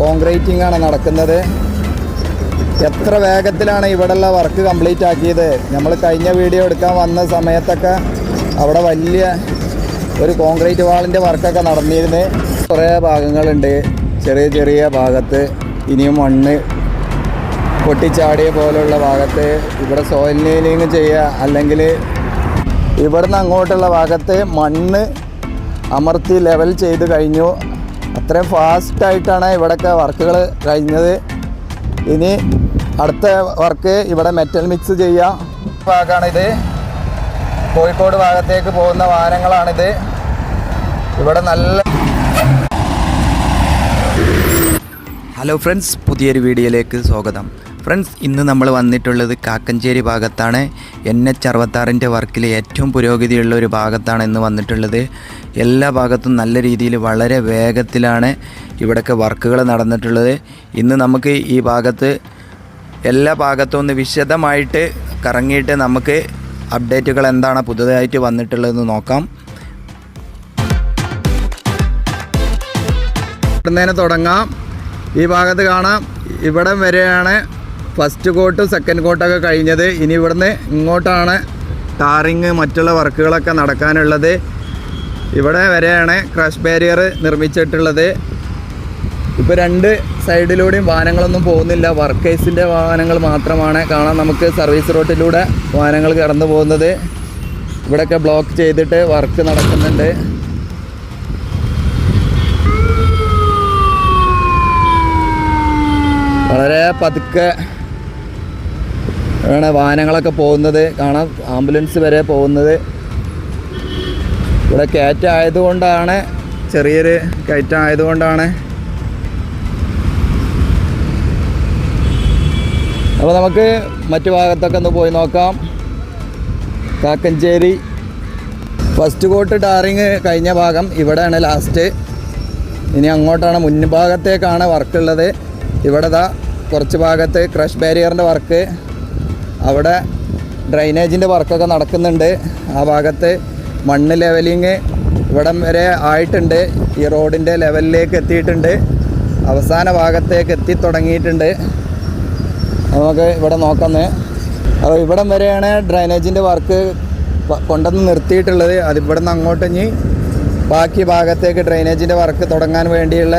Concreting ആണ് നടക്കുന്നത്. എത്ര വേഗത്തിലാണ് ഇവിടെയുള്ള വർക്ക് കംപ്ലീറ്റ് ആക്കിയത്? നമ്മൾ കഴിഞ്ഞ വീഡിയോ എടുക്കാൻ വന്ന സമയത്തൊക്കെ അവിടെ വലിയ ഒരു കോൺക്രീറ്റ് വാളിന്റെ വർക്കൊക്കെ നടന്നിരുന്നു കുറേ ഭാഗങ്ങളുണ്ട്. ചെറിയ ചെറിയ ഭാഗത്ത് ഇനിയും മണ്ണ് പൊട്ടിച്ചാടിയ പോലുള്ള ഭാഗത്ത് ഇവിടെ സോയിൽ നീലിങ് ചെയ്യുക അല്ലെങ്കിൽ ഇവിടുന്ന് അങ്ങോട്ടുള്ള ഭാഗത്ത് മണ്ണ് അമർത്തി ലെവൽ ചെയ്ത് കഴിഞ്ഞു. അത്രയും ഫാസ്റ്റായിട്ടാണ് ഇവിടെയൊക്കെ വർക്കുകൾ കഴിഞ്ഞത്. ഇനി അടുത്ത വർക്ക് ഇവിടെ മെറ്റൽ മിക്സ് ചെയ്യുക ഭാഗമാണിത് കോഴിക്കോട് ഭാഗത്തേക്ക് പോകുന്ന വാഹനങ്ങളാണിത്. ഇവിടെ നല്ല ഹലോ ഫ്രണ്ട്സ് പുതിയൊരു വീഡിയോയിലേക്ക് സ്വാഗതം. ഫ്രണ്ട്സ് ഇന്ന് നമ്മൾ വന്നിട്ടുള്ളത് കാക്കഞ്ചേരി ഭാഗത്താണ്. എൻ എച്ച് അറുപത്താറിന്റെ വർക്കിൽ ഏറ്റവും പുരോഗതിയുള്ള ഒരു ഭാഗത്താണ് ഇന്ന് വന്നിട്ടുള്ളത്. എല്ലാ ഭാഗത്തും നല്ല രീതിയിൽ വളരെ വേഗത്തിലാണ് ഇവിടൊക്കെ വർക്കുകൾ നടന്നിട്ടുള്ളത്. ഇന്ന് നമുക്ക് ഈ ഭാഗത്ത് എല്ലാ ഭാഗത്തും ഒന്ന് വിശദമായിട്ട് കറങ്ങിയിട്ട് നമുക്ക് അപ്ഡേറ്റുകൾ എന്താണ് പുതുതായിട്ട് വന്നിട്ടുള്ളതെന്ന് നോക്കാം. തുടങ്ങാം. ഈ ഭാഗത്ത് കാണാം. ഇവിടം വരെയാണ് ഫസ്റ്റ് കോട്ടും സെക്കൻഡ് കോട്ടൊക്കെ കഴിഞ്ഞത്. ഇനി ഇവിടുന്ന് ഇങ്ങോട്ടാണ് ടാറിങ് മറ്റുള്ള വർക്കുകളൊക്കെ നടക്കാനുള്ളത്. ഇവിടെ വരെയാണ് ക്രഷ് ബാരിയർ നിർമ്മിച്ചിട്ടുള്ളത്. ഇപ്പോൾ രണ്ട് സൈഡിലൂടെയും വാഹനങ്ങളൊന്നും പോകുന്നില്ല. വർക്കേഴ്സിന്റെ വാഹനങ്ങൾ മാത്രമാണ് കാണാൻ നമുക്ക് സർവീസ് റോട്ടിലൂടെ വാഹനങ്ങൾ കടന്നു പോകുന്നത്. ഇവിടെയൊക്കെ ബ്ലോക്ക് ചെയ്തിട്ട് വർക്ക് നടക്കുന്നുണ്ട്. വളരെ പതുക്കെ ആണ് വാഹനങ്ങളൊക്കെ പോകുന്നത്. കാണാം. ആംബുലൻസ് വരെ പോകുന്നത്. ഇവിടെ കയറ്റ ആയതുകൊണ്ടാണ് ചെറിയൊരു കയറ്റം ആയതുകൊണ്ടാണ്. അപ്പോൾ നമുക്ക് മറ്റു ഭാഗത്തൊക്കെ ഒന്ന് പോയി നോക്കാം. കാക്കഞ്ചേരി. ഫസ്റ്റ് കോട്ട് ടാറിങ് കഴിഞ്ഞ ഭാഗം ഇവിടെയാണ് ലാസ്റ്റ് ഇനി അങ്ങോട്ടാണ് മുൻഭാഗത്തേക്കാണ് വർക്കുള്ളത് ഇവിടെ ദാ കുറച്ച് ഭാഗത്ത് ക്രഷ് ബാരിയറിന്റെ വർക്ക് അവിടെ ഡ്രൈനേജിന്റെ വർക്കൊക്കെ നടക്കുന്നുണ്ട്. ആ ഭാഗത്ത് മണ്ണ് ലെവലിങ് ഇവിടം വരെ ആയിട്ടുണ്ട്. ഈ റോഡിന്റെ ലെവലിലേക്ക് എത്തിയിട്ടുണ്ട്. അവസാന ഭാഗത്തേക്ക് എത്തി തുടങ്ങിയിട്ടുണ്ട്. നമുക്ക് ഇവിടെ നോക്കുന്നത് അപ്പോൾ ഇവിടം വരെയാണ് ഡ്രൈനേജിന്റെ വർക്ക് കൊണ്ടുവന്ന് നിർത്തിയിട്ടുള്ളത്. അത് നിന്ന് അങ്ങോട്ട് ഇനി ബാക്കി ഭാഗത്തേക്ക് ഡ്രൈനേജിന്റെ വർക്ക് തുടങ്ങാൻ വേണ്ടിയുള്ള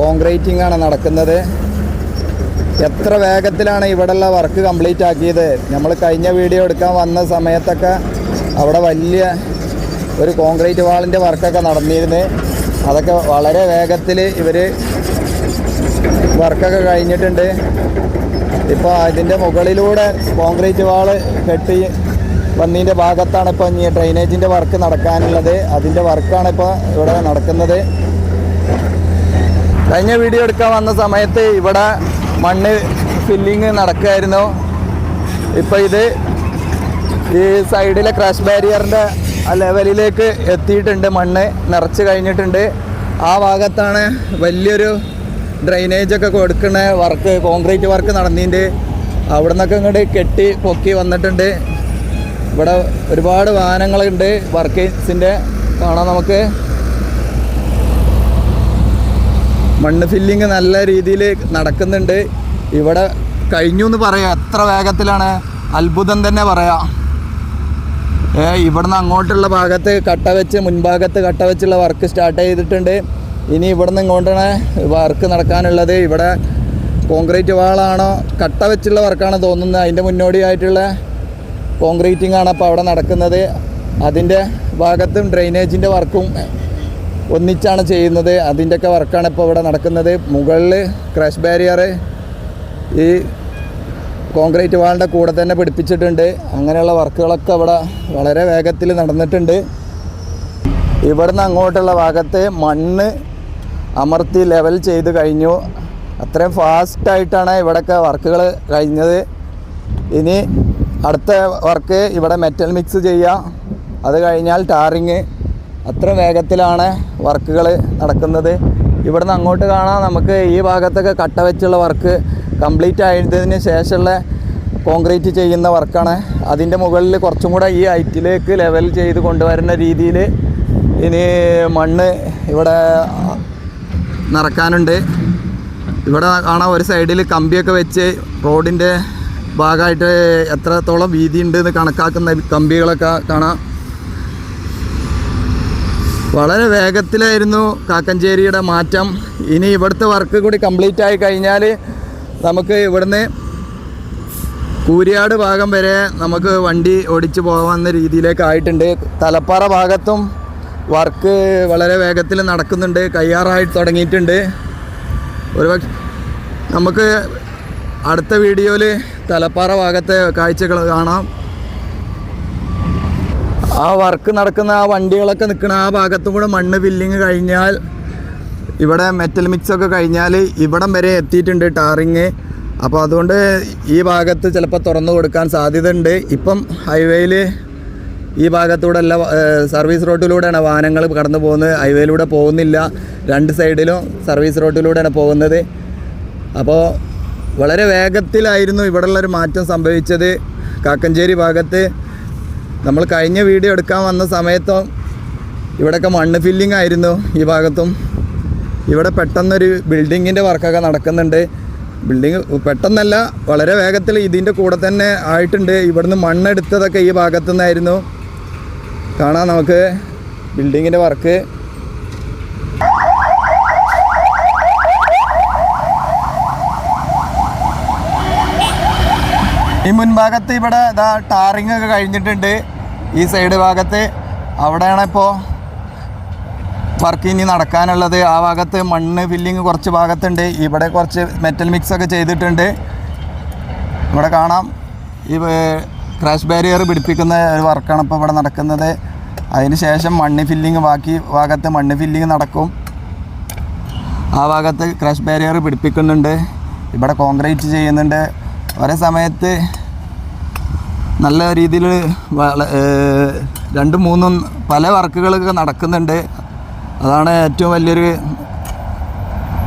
കോൺക്രീറ്റിംഗ് ആണ് നടക്കുന്നത്. എത്ര വേഗത്തിലാണ് ഇവിടെയുള്ള വർക്ക് കംപ്ലീറ്റ് ആക്കിയത്? നമ്മൾ കഴിഞ്ഞ വീഡിയോ എടുക്കാൻ വന്ന സമയത്തൊക്കെ അവിടെ വലിയ ഒരു കോൺക്രീറ്റ് വാളിന്റെ വർക്കൊക്കെ നടന്നിരുന്നു. അതൊക്കെ വളരെ വേഗത്തിൽ ഇവർ വർക്കൊക്കെ കഴിഞ്ഞിട്ടുണ്ട്. ഇപ്പോൾ അതിന്റെ മുകളിലൂടെ കോൺക്രീറ്റ് വാൾ കെട്ടി വന്നതിന്റെ ഭാഗത്താണ് ഇപ്പോൾ ഇനി ഡ്രൈനേജിന്റെ വർക്ക് നടക്കാനുള്ളത്. അതിന്റെ വർക്കാണ് ഇപ്പോൾ ഇവിടെ നടക്കുന്നത്. കഴിഞ്ഞ വീഡിയോ എടുക്കാൻ വന്ന സമയത്ത് ഇവിടെ മണ്ണ് ഫില്ലിങ് നടക്കുമായിരുന്നു ഇപ്പോൾ ഇത് ഈ സൈഡിലെ ക്രാഷ് ബാരിയറിന്റെ ലെവലിലേക്ക് എത്തിയിട്ടുണ്ട്. മണ്ണ് നിറച്ച് കഴിഞ്ഞിട്ടുണ്ട്. ആ ഭാഗത്താണ് വലിയൊരു ഡ്രൈനേജ് ഒക്കെ കൊടുക്കുന്ന വർക്ക് കോൺക്രീറ്റ് വർക്ക് നടന്നതിന്റെ അവിടെ നിന്നൊക്കെ ഇങ്ങോട്ട് കെട്ടി പൊക്കി വന്നിട്ടുണ്ട്. ഇവിടെ ഒരുപാട് വാഹനങ്ങളുണ്ട്. വർക്കിങ്സിന്റെ കാണാം നമുക്ക്. മണ്ണ് ഫില്ലിങ് നല്ല രീതിയിൽ നടക്കുന്നുണ്ട്. ഇവിടെ കഴിഞ്ഞു എന്ന് പറയാം. എത്ര വേഗത്തിലാണ്? അത്ഭുതം തന്നെ പറയാം. ഏ ഇവിടുന്ന് അങ്ങോട്ടുള്ള ഭാഗത്ത് കട്ട വെച്ച് മുൻഭാഗത്ത് കട്ട വെച്ചുള്ള വർക്ക് സ്റ്റാർട്ട് ചെയ്തിട്ടുണ്ട്. ഇനി ഇവിടുന്ന് ഇങ്ങോട്ടാണ് വർക്ക് നടക്കാനുള്ളത്. ഇവിടെ കോൺക്രീറ്റ് വാളാണോ കട്ട വെച്ചുള്ള വർക്കാണ് തോന്നുന്നത് അതിന്റെ മുന്നോടിയായിട്ടുള്ള കോൺക്രീറ്റിംഗ് ആണ് അപ്പോൾ അവിടെ നടക്കുന്നത്. അതിന്റെ ഭാഗത്തും ഡ്രെയിനേജിന്റെ വർക്കും ഒന്നിച്ചാണ് ചെയ്യുന്നത്. അതിന്റെയൊക്കെ വർക്കാണ് ഇപ്പോൾ ഇവിടെ നടക്കുന്നത്. മുകളിൽ ക്രാഷ് ബാരിയർ ഈ കോൺക്രീറ്റ് വാളിന്റെ കൂടെ തന്നെ പിടിപ്പിച്ചിട്ടുണ്ട്. അങ്ങനെയുള്ള വർക്കുകളൊക്കെ ഇവിടെ വളരെ വേഗത്തിൽ നടന്നിട്ടുണ്ട്. ഇവിടുന്ന് അങ്ങോട്ടുള്ള ഭാഗത്ത് മണ്ണ് അമർത്തി ലെവൽ ചെയ്ത് കഴിഞ്ഞു. അത്രയും ഫാസ്റ്റായിട്ടാണ് ഇവിടെയൊക്കെ വർക്കുകൾ കഴിഞ്ഞത്. ഇനി അടുത്ത വർക്ക് ഇവിടെ മെറ്റൽ മിക്സ് ചെയ്യുക. അത് കഴിഞ്ഞാൽ ടാറിങ്. അത്ര വേഗത്തിലാണ് വർക്കുകൾ നടക്കുന്നത്. ഇവിടുന്ന് അങ്ങോട്ട് കാണാം. നമുക്ക് ഈ ഭാഗത്തൊക്കെ കട്ട വെച്ചുള്ള വർക്ക് കംപ്ലീറ്റ് ആയതിന് ശേഷമുള്ള കോൺക്രീറ്റ് ചെയ്യുന്ന വർക്കാണ്. അതിന്റെ മുകളിൽ കുറച്ചും കൂടെ ഈ ഹൈറ്റിലേക്ക് ലെവൽ ചെയ്ത് കൊണ്ടുവരുന്ന രീതിയിൽ ഇനി മണ്ണ് ഇവിടെ നിറക്കാനുണ്ട്. ഇവിടെ കാണാം ഒരു സൈഡിൽ കമ്പിയൊക്കെ വെച്ച് റോഡിന്റെ ഭാഗമായിട്ട് എത്രത്തോളം വീതി ഉണ്ട് എന്ന് കണക്കാക്കുന്ന കമ്പികളൊക്കെ കാണാം. വളരെ വേഗത്തിലായിരുന്നു കാക്കഞ്ചേരിയുടെ മാറ്റം. ഇനി ഇവിടുത്തെ വർക്ക് കൂടി കംപ്ലീറ്റ് ആയി കഴിഞ്ഞാൽ നമുക്ക് ഇവിടുന്ന് കൂരിയാട് ഭാഗം വരെ നമുക്ക് വണ്ടി ഓടിച്ച് പോകാവുന്ന രീതിയിലേക്ക് ആയിട്ടുണ്ട് തലപ്പാറ ഭാഗത്തും വർക്ക് വളരെ വേഗത്തിൽ നടക്കുന്നുണ്ട്. കയ്യാറായി തുടങ്ങിയിട്ടുണ്ട്. ഒരു നമുക്ക് അടുത്ത വീഡിയോയിൽ തലപ്പാറ ഭാഗത്തെ കാഴ്ചകൾ കാണാം. ആ വർക്ക് നടക്കുന്ന ആ വണ്ടികളൊക്കെ നിൽക്കുന്ന ആ ഭാഗത്തും കൂടെ മണ്ണ് ഫില്ലിങ് കഴിഞ്ഞാൽ ഇവിടെ മെറ്റൽ മിക്സ് ഒക്കെ കഴിഞ്ഞാൽ ഇവിടം വരെ എത്തിയിട്ടുണ്ട് ടാറിങ്. അപ്പോൾ അതുകൊണ്ട് ഈ ഭാഗത്ത് ചിലപ്പോൾ തുറന്നു കൊടുക്കാൻ സാധ്യതയുണ്ട്. ഇപ്പം ഹൈവേയിൽ ഈ ഭാഗത്തൂടെ അല്ല സർവീസ് റോഡിലൂടെയാണ് വാഹനങ്ങൾ കടന്നു പോകുന്നത്. ഹൈവേയിലൂടെ പോകുന്നില്ല. രണ്ട് സൈഡിലും സർവീസ് റോഡിലൂടെയാണ് പോകുന്നത്. അപ്പോൾ വളരെ വേഗത്തിലായിരുന്നു ഇവിടെയുള്ളൊരു മാറ്റം സംഭവിച്ചത്. കാക്കഞ്ചേരി ഭാഗത്ത് നമ്മൾ കഴിഞ്ഞ വീഡിയോ എടുക്കാൻ വന്ന സമയത്തും ഇവിടെയൊക്കെ മണ്ണ് ഫില്ലിംഗ് ആയിരുന്നു ഈ ഭാഗത്തും. ഇവിടെ പെട്ടെന്നൊരു ബിൽഡിങ്ങിന്റെ വർക്കൊക്കെ നടക്കുന്നുണ്ട്. ബിൽഡിങ് പെട്ടെന്നല്ല വളരെ വേഗത്തിൽ ഇതിന്റെ കൂടെ തന്നെ ആയിട്ടുണ്ട്. ഇവിടുന്ന് മണ്ണെടുത്തതൊക്കെ ഈ ഭാഗത്തു നിന്നായിരുന്നു കാണാം നമുക്ക് ബിൽഡിങ്ങിന്റെ വർക്ക് ഈ മുൻഭാഗത്ത് ഇവിടെ ഇതാ ടാറിങ് ഒക്കെ കഴിഞ്ഞിട്ടുണ്ട്. ഈ സൈഡ് ഭാഗത്ത് അവിടെയാണ് ഇപ്പോൾ വർക്ക് ഇനി നടക്കാനുള്ളത്. ആ ഭാഗത്ത് മണ്ണ് ഫില്ലിങ് കുറച്ച് ഭാഗത്തുണ്ട്. ഇവിടെ കുറച്ച് മെറ്റൽ മിക്സ് ഒക്കെ ചെയ്തിട്ടുണ്ട്. ഇവിടെ കാണാം. ഈ ക്രാഷ് ബാരിയർ പിടിപ്പിക്കുന്ന ഒരു വർക്കാണ് ഇപ്പോൾ ഇവിടെ നടക്കുന്നത്. അതിന് ശേഷം മണ്ണ് ഫില്ലിങ് ബാക്കി ഭാഗത്ത് മണ്ണ് ഫില്ലിങ് നടക്കും. ആ ഭാഗത്ത് ക്രാഷ് ബാരിയർ പിടിപ്പിക്കുന്നുണ്ട്. ഇവിടെ കോൺക്രീറ്റ് ചെയ്യുന്നുണ്ട്. ഒരേ സമയത്ത് നല്ല രീതിയിൽ രണ്ടും മൂന്നും പല വർക്കുകളൊക്കെ നടക്കുന്നുണ്ട്. അതാണ് ഏറ്റവും വലിയൊരു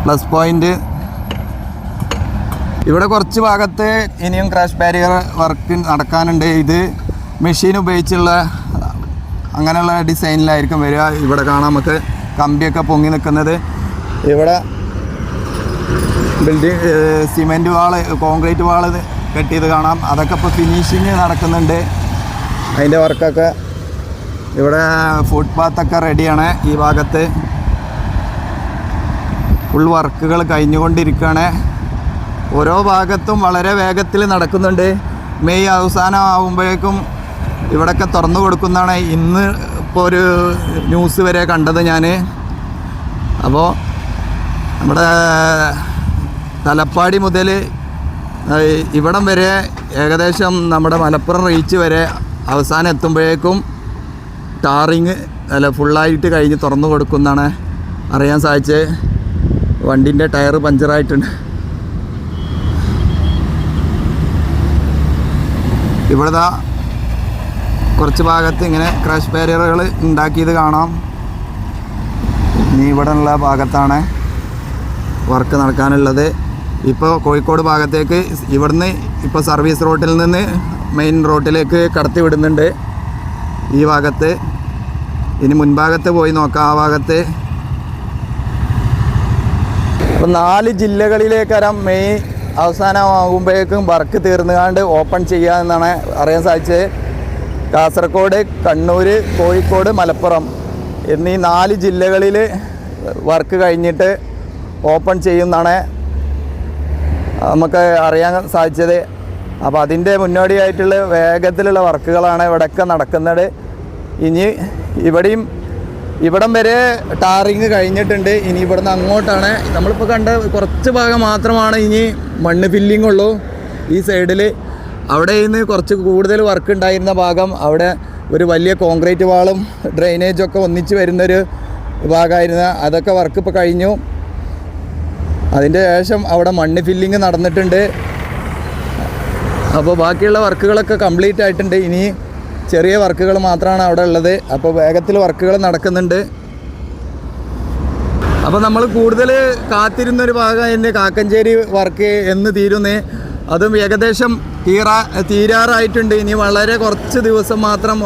പ്ലസ് പോയിന്റ് ഇവിടെ കുറച്ച് ഭാഗത്ത് ഇനിയും ക്രാഷ് ബാരിയർ വർക്ക് നടക്കാനുണ്ട്. ഇത് മെഷീൻ ഉപയോഗിച്ചുള്ള അങ്ങനെയുള്ള ഡിസൈനിലായിരിക്കും വരിക. ഇവിടെ കാണാം നമുക്ക് കമ്പിയൊക്കെ പൊങ്ങി നിൽക്കുന്നത്. ഇവിടെ building cement wall concrete wall കെട്ടിയത് കാണാം. അതൊക്കെ ഇപ്പോൾ ഫിനിഷിങ് നടക്കുന്നുണ്ട്. അതിന്റെ വർക്കൊക്കെ ഇവിടെ ഫുട്പാത്തൊക്കെ റെഡിയാണ് ഈ ഭാഗത്ത്. ഫുൾ വർക്കുകൾ കഴിഞ്ഞുകൊണ്ടിരിക്കുകയാണ്. ഓരോ ഭാഗത്തും വളരെ വേഗത്തിൽ നടക്കുന്നുണ്ട്. മെയ് അവസാനം ഇവിടെയൊക്കെ തുറന്നു കൊടുക്കുന്നതാണ്. ഇന്ന് ഇപ്പോൾ ഒരു ന്യൂസ് വരെ കണ്ടത് ഞാൻ അപ്പോൾ നമ്മുടെ തലപ്പാടി മുതൽ ഇവിടം വരെ ഏകദേശം നമ്മുടെ മലപ്പുറം റീച്ച് വരെ അവസാനം എത്തുമ്പോഴേക്കും ടാറിങ് അല്ല ഫുള്ളായിട്ട് കഴിഞ്ഞ് തുറന്നു കൊടുക്കുന്നതാണ് അറിയാൻ സാധിച്ചത്. വണ്ടിന്റെ ടയർ പഞ്ചറായിട്ടുണ്ട്. ഇവിടുത്തെ കുറച്ച് ഭാഗത്ത് ഇങ്ങനെ ക്രാഷ് ബാരിയറുകൾ ഉണ്ടാക്കിയത് കാണാം. ഇനി ഇവിടെ ഉള്ള ഭാഗത്താണ് വർക്ക് നടക്കാനുള്ളത്. ഇപ്പോൾ കോഴിക്കോട് ഭാഗത്തേക്ക് ഇവിടുന്ന് ഇപ്പോൾ സർവീസ് റോട്ടിൽ നിന്ന് മെയിൻ റോട്ടിലേക്ക് കടത്തി വിടുന്നുണ്ട്. ഈ ഭാഗത്ത്. ഇനി മുൻഭാഗത്ത് പോയി നോക്കാം. ആ ഭാഗത്ത്. അപ്പോൾ നാല് ജില്ലകളിലേക്കരം മെയ് അവസാനമാകുമ്പോഴേക്കും വർക്ക് തീർന്നുകാണ്ട് ഓപ്പൺ ചെയ്യുക എന്നാണ് അറിയാൻ സാധിച്ചത്. കാസർഗോഡ് കണ്ണൂർ കോഴിക്കോട് മലപ്പുറം എന്നീ നാല് ജില്ലകളിൽ വർക്ക് കഴിഞ്ഞിട്ട് ഓപ്പൺ ചെയ്യുമെന്നാണ് നമുക്ക് അറിയാൻ സാധിച്ചത്. അപ്പോൾ അതിന്റെ മുന്നോടിയായിട്ടുള്ള വേഗത്തിലുള്ള വർക്കുകളാണ് ഇവിടെയൊക്കെ നടക്കുന്നത്. ഇനി ഇവിടെയും ഇവിടം വരെ ടാറിങ് കഴിഞ്ഞിട്ടുണ്ട്. ഇനി ഇവിടുന്ന് അങ്ങോട്ടാണ്. നമ്മളിപ്പോൾ കണ്ട കുറച്ച് ഭാഗം മാത്രമാണ് ഇനി മണ്ണ് ഫില്ലിംഗ് ഉള്ളൂ. ഈ സൈഡിൽ അവിടെ നിന്ന് കുറച്ച് കൂടുതൽ വർക്ക് ഉണ്ടായിരുന്ന ഭാഗം അവിടെ ഒരു വലിയ കോൺക്രീറ്റ് വാളും ഡ്രെയിനേജൊക്കെ ഒന്നിച്ച് വരുന്നൊരു ഭാഗമായിരുന്നു. അതൊക്കെ വർക്ക് ഇപ്പോൾ കഴിഞ്ഞു. അതിന്റെ ശേഷം അവിടെ മണ്ണ് ഫില്ലിങ് നടന്നിട്ടുണ്ട്. അപ്പോൾ ബാക്കിയുള്ള വർക്കുകളൊക്കെ കംപ്ലീറ്റ് ആയിട്ടുണ്ട്. ഇനി ചെറിയ വർക്കുകൾ മാത്രമാണ് അവിടെ ഉള്ളത്. അപ്പോൾ വേഗത്തിൽ വർക്കുകൾ നടക്കുന്നുണ്ട്. അപ്പോൾ നമ്മൾ കൂടുതൽ കാത്തിരുന്നൊരു ഭാഗം എന്റെ കാക്കഞ്ചേരി വർക്ക് എന്ന് തീരുന്നേ. അതും ഏകദേശം തീരാ തീരാറായിട്ടുണ്ട്. ഇനി വളരെ കുറച്ച് ദിവസം മാത്രം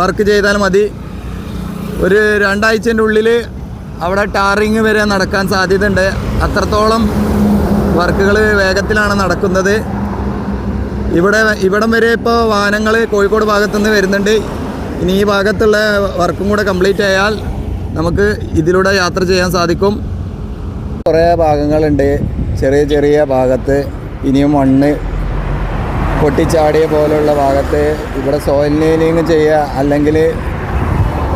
വർക്ക് ചെയ്താൽ മതി. ഒരു രണ്ടാഴ്ചന്റെ ഉള്ളിൽ അവിടെ ടാറിങ് വരെ നടക്കാൻ സാധ്യതയുണ്ട്. അത്രത്തോളം വർക്കുകൾ വേഗത്തിലാണ് നടക്കുന്നത്. ഇവിടെ ഇവിടം വരെ ഇപ്പോൾ വാഹനങ്ങൾ കോഴിക്കോട് ഭാഗത്തുനിന്ന് വരുന്നുണ്ട്. ഇനി ഈ ഭാഗത്തുള്ള വർക്കും കൂടെ കംപ്ലീറ്റ് ആയാൽ നമുക്ക് ഇതിലൂടെ യാത്ര ചെയ്യാൻ സാധിക്കും. കുറേ ഭാഗങ്ങളുണ്ട്. ചെറിയ ചെറിയ ഭാഗത്ത് ഇനിയും മണ്ണ് പൊട്ടിച്ചാടിയ പോലുള്ള ഭാഗത്ത് ഇവിടെ സോയിൽ നീലിങ് ചെയ്യുക അല്ലെങ്കിൽ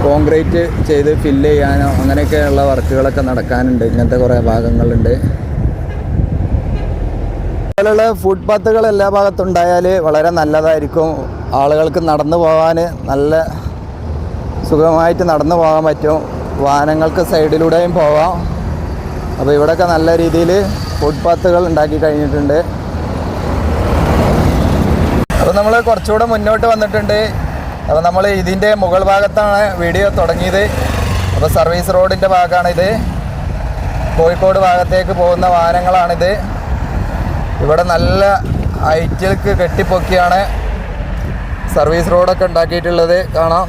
കോൺക്രീറ്റ് ചെയ്ത് ഫില്ല് ചെയ്യാനോ അങ്ങനെയൊക്കെയുള്ള വർക്കുകളൊക്കെ നടക്കാനുണ്ട്. ഇങ്ങനത്തെ കുറേ ഭാഗങ്ങളുണ്ട്. ഇതുപോലുള്ള ഫുട്പാത്തുകൾ എല്ലാ ഭാഗത്തും ഉണ്ടായാൽ വളരെ നല്ലതായിരിക്കും. ആളുകൾക്ക് നടന്നു പോകാൻ നല്ല സുഖമായിട്ട് നടന്നു പോകാൻ പറ്റും. വാഹനങ്ങൾക്ക് സൈഡിലൂടെയും പോവാം. അപ്പോൾ ഇവിടെയൊക്കെ നല്ല രീതിയിൽ ഫുട്പാത്തുകൾ ഉണ്ടാക്കി കഴിഞ്ഞിട്ടുണ്ട്. അപ്പോൾ നമ്മൾ കുറച്ചുകൂടെ മുന്നോട്ട് വന്നിട്ടുണ്ട്. അപ്പോൾ നമ്മൾ ഇതിന്റെ മുകൾ ഭാഗത്താണ് വീഡിയോ തുടങ്ങിയത്. അപ്പോൾ സർവീസ് റോഡിന്റെ ഭാഗമാണിത് കോഴിക്കോട് ഭാഗത്തേക്ക് പോകുന്ന വാഹനങ്ങളാണിത്. ഇവിടെ നല്ല ഐറ്റൽക്ക് കെട്ടിപ്പൊക്കിയാണ് സർവീസ് റോഡൊക്കെ ഉണ്ടാക്കിയിട്ടുള്ളത്. കാണാം.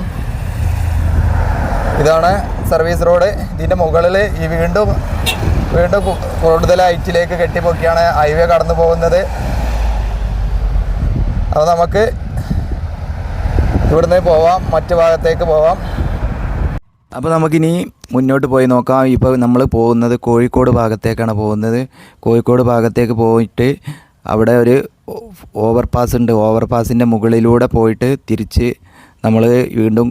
ഇതാണ് സർവീസ് റോഡ്. ഇതിന്റെ മുകളിൽ ഈ വീണ്ടും വീണ്ടും കൂടുതൽ ഹൈറ്റിലേക്ക് കെട്ടിപ്പൊക്കിയാണ് ഹൈവേ കടന്നു പോകുന്നത്. അപ്പോൾ നമുക്ക് ഇവിടുന്ന് പോവാം മറ്റു ഭാഗത്തേക്ക് പോവാം. അപ്പോൾ നമുക്കിനി മുന്നോട്ട് പോയി നോക്കാം. ഇപ്പോൾ നമ്മൾ പോകുന്നത് കോഴിക്കോട് ഭാഗത്തേക്കാണ് പോകുന്നത്. കോഴിക്കോട് ഭാഗത്തേക്ക് പോയിട്ട് അവിടെ ഒരു ഓവർ പാസ് ഉണ്ട്. ഓവർ പാസിന്റെ മുകളിലൂടെ പോയിട്ട് തിരിച്ച് നമ്മൾ വീണ്ടും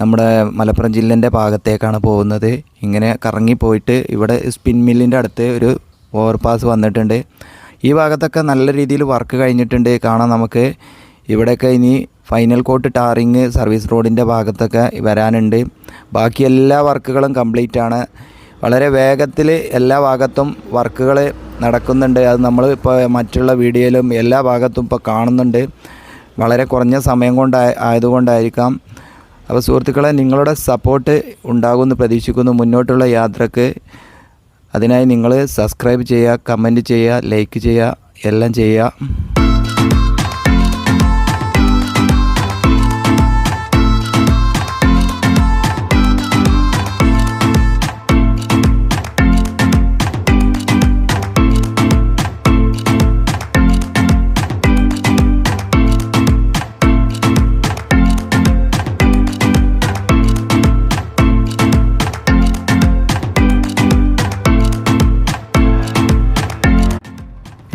നമ്മുടെ മലപ്പുറം ജില്ലേന്റെ ഭാഗത്തേക്കാണ് പോകുന്നത്. ഇങ്ങനെ കറങ്ങി പോയിട്ട് ഇവിടെ സ്പിൻ മില്ലിന്റെ അടുത്ത് ഒരു ഓവർ പാസ് വന്നിട്ടുണ്ട്. ഈ ഭാഗത്തൊക്കെ നല്ല രീതിയിൽ വർക്ക് കഴിഞ്ഞിട്ടുണ്ട്. കാണാം നമുക്ക്. ഇവിടെയൊക്കെ ഇനി ഫൈനൽ കോട്ട് ടാറിങ് സർവീസ് റോഡിന്റെ ഭാഗത്തൊക്കെ വരാനുണ്ട്. ബാക്കി എല്ലാ വർക്കുകളും കംപ്ലീറ്റ് ആണ് വളരെ വേഗത്തിൽ എല്ലാ ഭാഗത്തും വർക്കുകൾ നടക്കുന്നുണ്ട്. അത് നമ്മൾ ഇപ്പോൾ മറ്റുള്ള വീഡിയോയിലും എല്ലാ ഭാഗത്തും ഇപ്പോൾ കാണുന്നുണ്ട്. വളരെ കുറഞ്ഞ സമയം കൊണ്ട് ആയതുകൊണ്ടായിരിക്കാം. അപ്പോൾ സുഹൃത്തുക്കളെ നിങ്ങളുടെ സപ്പോർട്ട് ഉണ്ടാകുമെന്ന് പ്രതീക്ഷിക്കുന്നു. മുന്നോട്ടുള്ള യാത്രയ്ക്ക് അതിനായി നിങ്ങൾ സബ്സ്ക്രൈബ് ചെയ്യുക കമന്റ് ചെയ്യുക ലൈക്ക് ചെയ്യുക എല്ലാം ചെയ്യുക.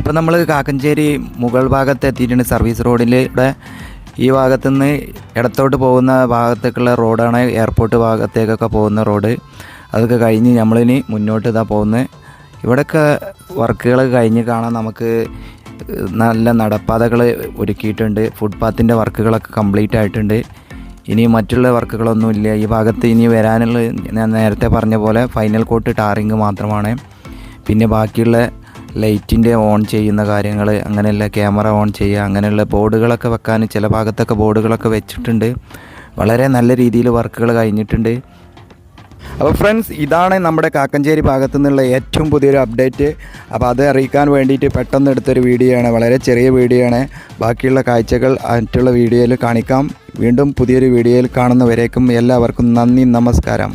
ഇപ്പം നമ്മൾ കാക്കഞ്ചേരി മുകൾ ഭാഗത്ത് എത്തിയിട്ടുണ്ട് സർവീസ് റോഡിലൂടെ ഈ ഭാഗത്തു നിന്ന് ഇടത്തോട്ട് പോകുന്ന ഭാഗത്തേക്കുള്ള റോഡാണ് എയർപോർട്ട് ഭാഗത്തേക്കൊക്കെ പോകുന്ന റോഡ്. അതൊക്കെ കഴിഞ്ഞ് നമ്മളിനി മുന്നോട്ട് ഇതാ പോകുന്നത്. ഇവിടെയൊക്കെ വർക്കുകൾ കഴിഞ്ഞ് കാണാൻ നമുക്ക് നല്ല നടപ്പാതകൾ ഒരുക്കിയിട്ടുണ്ട്. ഫുട്പാത്തിന്റെ വർക്കുകളൊക്കെ കംപ്ലീറ്റ് ആയിട്ടുണ്ട്. ഇനി മറ്റുള്ള വർക്കുകളൊന്നുമില്ല ഈ ഭാഗത്ത് ഇനി വരാനുള്ള ഞാൻ നേരത്തെ പറഞ്ഞ പോലെ ഫൈനൽ കോട്ട് ടാറിങ് മാത്രമാണ്. പിന്നെ ബാക്കിയുള്ള ലൈറ്റിന്റെ ഓൺ ചെയ്യുന്ന കാര്യങ്ങൾ അങ്ങനെയുള്ള ക്യാമറ ഓൺ ചെയ്യുക അങ്ങനെയുള്ള ബോർഡുകളൊക്കെ വെക്കാൻ ചില ഭാഗത്തൊക്കെ ബോർഡുകളൊക്കെ വെച്ചിട്ടുണ്ട്. വളരെ നല്ല രീതിയിൽ വർക്കുകൾ കഴിഞ്ഞിട്ടുണ്ട്. അപ്പോൾ ഫ്രണ്ട്സ് ഇതാണ് നമ്മുടെ കാക്കഞ്ചേരി ഭാഗത്തു നിന്നുള്ള ഏറ്റവും പുതിയൊരു അപ്ഡേറ്റ്. അപ്പോൾ അത് അറിയിക്കാൻ വേണ്ടിയിട്ട് പെട്ടെന്ന് എടുത്തൊരു വീഡിയോ ആണ്. വളരെ ചെറിയ വീഡിയോ ആണ്. ബാക്കിയുള്ള കാഴ്ചകൾ മറ്റുള്ള വീഡിയോയിൽ കാണിക്കാം. വീണ്ടും പുതിയൊരു വീഡിയോയിൽ കാണുന്നവരേക്കും എല്ലാവർക്കും നന്ദി നമസ്കാരം.